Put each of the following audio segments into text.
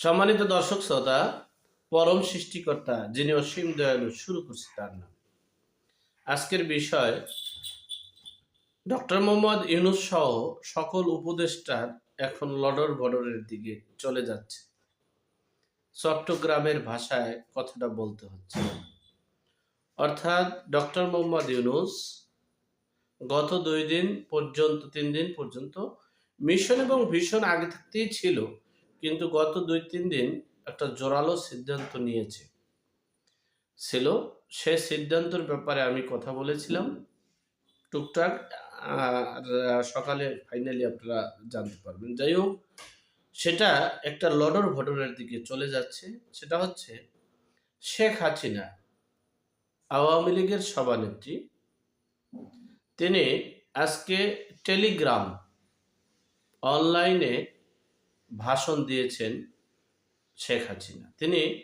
সম্মানিত দর্শক শ্রোতা, পরম সৃষ্টিকর্তা যিনি অসীম দয়ালু শুরু করছে তার নাম। আজকের বিষয়, ডক্টর মোহাম্মদ ইউনুস সহ সকল উপদেষ্টার এখন লডর বডরের দিকে চলে যাচ্ছে। চট্টগ্রামের ভাষায় কথাটা বলতে হচ্ছে। অর্থাৎ ডক্টর মোহাম্মদ ইউনুস গত দুই দিন পর্যন্ত, তিন দিন পর্যন্ত মিশন এবং ভীষণ আগে থাকতেই ছিল কিন্তু গত দুই, তিন দিন একটা জোরালো সিদ্ধান্ত নিয়েছে। ছিল। সে সিদ্ধান্তের ব্যাপারে আমি কথা বলেছিলাম। টুকটাক সকালে ফাইনালি আপনারা জানতে পারবেন। যাই হোক, সেটা একটা লডর ভডরের দিকে চলে যাচ্ছে। সেটা হচ্ছে শেখ হাসিনা, আওয়ামী লীগের সভানেত্রী। তিনি আজকে টেলিগ্রাম, অনলাইনে ভাষণ দিয়েছেন শেখ হাসিনা। তিনি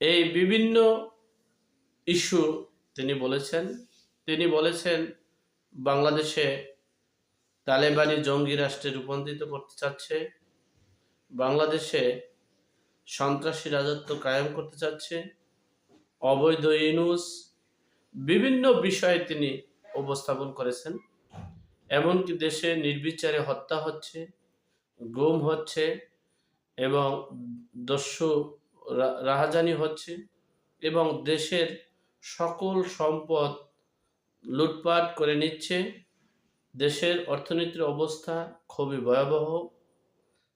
এই বিভিন্ন ইস্যু তিনি বলেছেন। তিনি বলেছেন, বাংলাদেশে তালেবানি জঙ্গি রাষ্ট্রে রূপান্তরিত করতে চাচ্ছে। বাংলাদেশে সন্ত্রাসী রাজত্ব কায়েম করতে চাচ্ছে। অবৈধ ইনুস বিভিন্ন বিষয়ে তিনি উপস্থাপন করেছেন। এমনকি দেশে নির্বিচারে হত্যা হচ্ছে। গুম হচ্ছে এবং দস্যু রাহাজানি হচ্ছে এবং দেশের সকল সম্পদ লুটপাট করে নিচ্ছে। দেশের অর্থনীতির অবস্থা খুবই ভয়াবহ।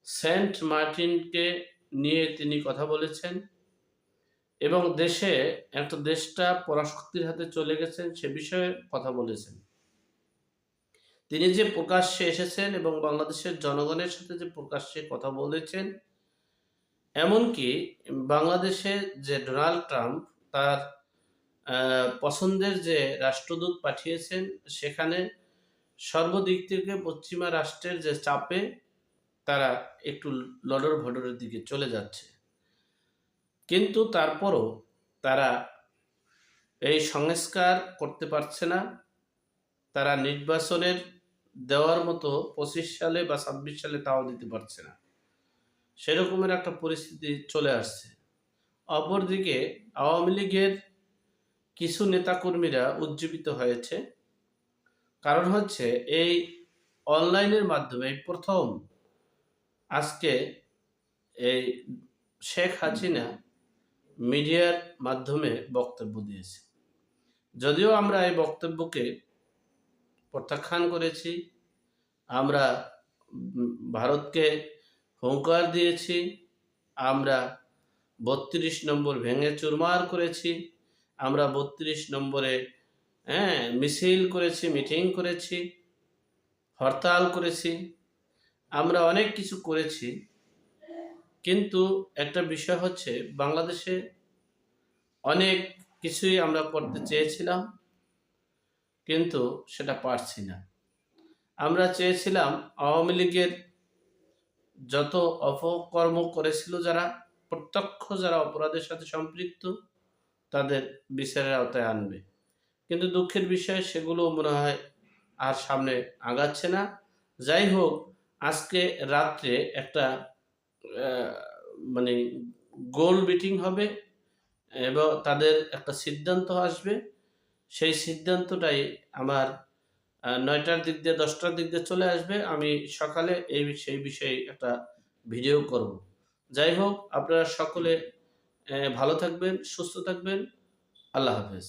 সেন্ট মার্টিনকে নিয়ে তিনি কথা বলেছেন এবং দেশে একটা দেশটা পরাশক্তির হাতে চলে গেছেন সে বিষয়ে কথা বলেছেন। তিনি যে প্রকাশ্যে এসেছেন এবং বাংলাদেশের জনগণের সাথে যে প্রকাশ্যে কথা বলেছেন, এমনকি বাংলাদেশে যে ডোনাল্ড ট্রাম্প তার পছন্দের যে রাষ্ট্রদূত পাঠিয়েছেন, সেখানে সর্বদিক থেকে পশ্চিমা রাষ্ট্রের যে চাপে তারা একটু লডর ভডরের দিকে চলে যাচ্ছে। কিন্তু তারপরও তারা এই সংস্কার করতে পারছে না। তারা নির্বাচনের দেওয়ার মতো পঁচিশ সালে বা ছাব্বিশ সালে তাও দিতে পারছে না। সেরকমের একটা পরিস্থিতি চলে আসছে। অপরদিকে আওয়ামী লীগের কিছু নেতাকর্মীরা উজ্জীবিত হয়েছে। কারণ হচ্ছে এই অনলাইনের মাধ্যমে প্রথম আজকে এই শেখ হাসিনা মিডিয়ার মাধ্যমে বক্তব্য দিয়েছে। যদিও আমরা এই বক্তব্যকে প্রত্যাখ্যান করেছি। আমরা ভারতকে হুঙ্কার দিয়েছি। আমরা বত্রিশ নম্বর ভেঙে চুরমার করেছি। আমরা বত্রিশ নম্বরে হ্যাঁ মিছিল করেছি, মিটিং করেছি, হরতাল করেছি। আমরা অনেক কিছু করেছি। কিন্তু একটা বিষয় হচ্ছে, বাংলাদেশে অনেক কিছুই আমরা করতে চেয়েছিলাম। কিন্তু সেটা পারছি না। আমরা চেয়েছিলাম আওয়ামী লীগের যত অপকর্ম করেছিল যারা, প্রত্যক্ষ যারা অপরাধের সাথে সম্পৃক্ত, তাদের বিচারের আওতায় আনবে। কিন্তু দুঃখের বিষয় সেগুলো মনে হয় আর সামনে আগাচ্ছে না। যাই হোক, আজকে রাত্রে একটা মানে গোল মিটিং হবে এবং তাদের একটা সিদ্ধান্ত আসবে। সেই সিদ্ধান্তটাই আমার নয়টার দিক দিয়ে, দশটার দিক দিয়ে চলে আসবে। আমি সকালে এই সেই বিষয়ে একটা ভিডিও করব। যাই হোক, আপনারা সকলে ভালো থাকবেন, সুস্থ থাকবেন। আল্লাহ হাফেজ।